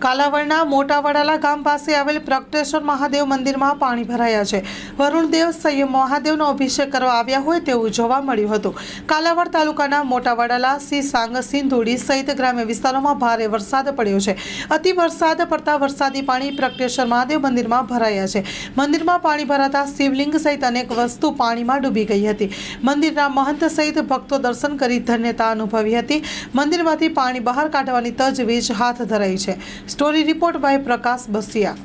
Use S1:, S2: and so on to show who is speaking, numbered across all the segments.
S1: કાલાવડના મોટા વડાલા ગામ પાસે આવેલ પ્રગટેશ્વર મહાદેવ મંદિરમાં પાણી ભરાયા છે. વરુણદેવ સંયમ મહાદેવનો અભિષેક કરવા આવ્યા હોય તેવું જોવા મળ્યું હતું. કાલાવડ તાલુકાના મોટા વડાલા સિસાંગ સિંધુડી સહિત ગ્રામ્ય વિસ્તારોમાં ભારે વરસાદ પડ્યો છે. અતિ વરસાદ પડતા વરસાદી પાણી પ્રગટેશ્વર મહાદેવ મંદિરમાં ભરાયા છે. મંદિરમાં પાણી ભરાતા શિવલિંગ સહિત અનેક વસ્તુ પાણીમાં ડૂબી ગઈ હતી. મંદિરના મહંત સહિત ભક્તો દર્શન કરી ધન્યતા અનુભવી હતી. મંદિરમાંથી પાણી બહાર કાઢવાની તજવીજ હાથ ધરાઈ છે. Story report by Prakash Basiya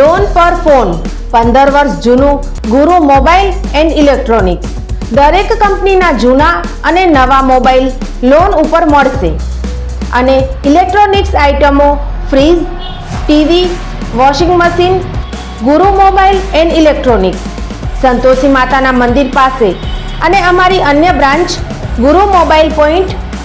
S2: loan પર ફોન પંદર વર્ષ જૂનું, ગુરુ મોબાઈલ એન્ડ ઇલેક્ટ્રોનિક્સ દરેક કંપનીના જૂના અને નવા મોબાઈલ લોન ઉપર મળશે. અને ઇલેક્ટ્રોનિક્સ આઇટમો fridge TV washing machine Guru mobile and electronics Santoshi માતાના મંદિર પાસે. અને અમારી અન્ય branch, Guru mobile point